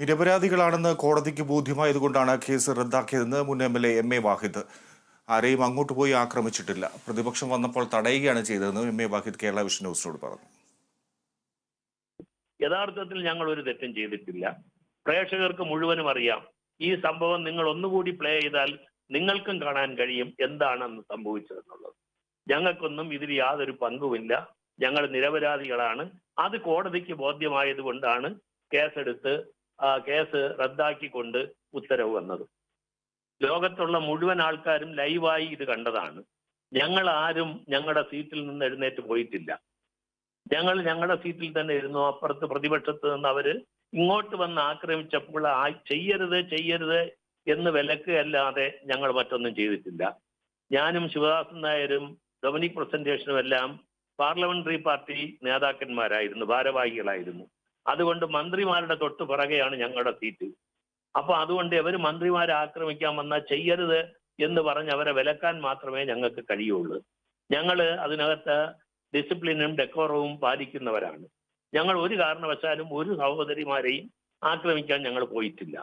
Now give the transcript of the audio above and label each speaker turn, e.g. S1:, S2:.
S1: നിരപരാധികളാണെന്ന് കോടതിക്ക് ബോധ്യമായതുകൊണ്ടാണ് കേസ് റദ്ദാക്കിയതെന്ന് മുൻ M L A M A Wahid. ആരെയും അങ്ങോട്ട് പോയി ആക്രമിച്ചിട്ടില്ല. പ്രതിപക്ഷം വന്നപ്പോൾ തടയുകയാണ് ചെയ്തതെന്ന് M A Wahid Kerala vision ന്യൂസിനോട് പറഞ്ഞു.
S2: യഥാർത്ഥത്തിൽ ഞങ്ങൾ ഒരു തെറ്റും ചെയ്തിട്ടില്ല. പ്രേക്ഷകർക്ക് മുഴുവനും അറിയാം. ഈ സംഭവം നിങ്ങൾ ഒന്നുകൂടി പ്ലേ ചെയ്താൽ നിങ്ങൾക്കും കാണാൻ കഴിയും എന്താണെന്ന് സംഭവിച്ചതെന്നുള്ളത് ഞങ്ങൾക്കൊന്നും ഇതിൽ യാതൊരു പങ്കുമില്ല. ഞങ്ങൾ നിരപരാധികളാണ്. അത് കോടതിക്ക് ബോധ്യമായത് കൊണ്ടാണ് കേസെടുത്ത് കേസ് റദ്ദാക്കിക്കൊണ്ട് ഉത്തരവ് വന്നത്. ലോകത്തുള്ള മുഴുവൻ ആൾക്കാരും ലൈവായി ഇത് കണ്ടതാണ്. ഞങ്ങൾ ആരും ഞങ്ങളുടെ സീറ്റിൽ നിന്ന് എഴുന്നേറ്റ് പോയിട്ടില്ല. ഞങ്ങൾ ഞങ്ങളുടെ സീറ്റിൽ തന്നെ ഇരുന്നു. അപ്പുറത്ത് പ്രതിപക്ഷത്ത് നിന്ന് അവർ ഇങ്ങോട്ട് വന്ന് ആക്രമിച്ചപ്പോൾ ആ ചെയ്യരുത് ചെയ്യരുത് എന്ന് വിലക്കുകയല്ലാതെ ഞങ്ങൾ മറ്റൊന്നും ചെയ്തിട്ടില്ല. ഞാനും ശിവദാസൻ നായരും ഡൊമിനിക് പ്രസന്റേഷനും എല്ലാം പാർലമെന്ററി പാർട്ടി നേതാക്കന്മാരായിരുന്നു ഭാരവാഹികളായിരുന്നു. അതുകൊണ്ട് മന്ത്രിമാരുടെ തൊട്ട് പിറകെയാണ് ഞങ്ങളുടെ സീറ്റ്. അപ്പൊ അതുകൊണ്ട് അവർ മന്ത്രിമാരെ ആക്രമിക്കാൻ വന്നാൽ ചെയ്യരുത് എന്ന് പറഞ്ഞ് അവരെ വിലക്കാൻ മാത്രമേ ഞങ്ങൾക്ക് കഴിയുള്ളൂ. ഞങ്ങൾ അതിനകത്ത് ഡിസിപ്ലിനും ഡെക്കോറവും പാലിക്കുന്നവരാണ്. ഞങ്ങൾ ഒരു കാരണവശാലും ഒരു സഹോദരിമാരെയും ആക്രമിക്കാൻ ഞങ്ങൾ പോയിട്ടില്ല.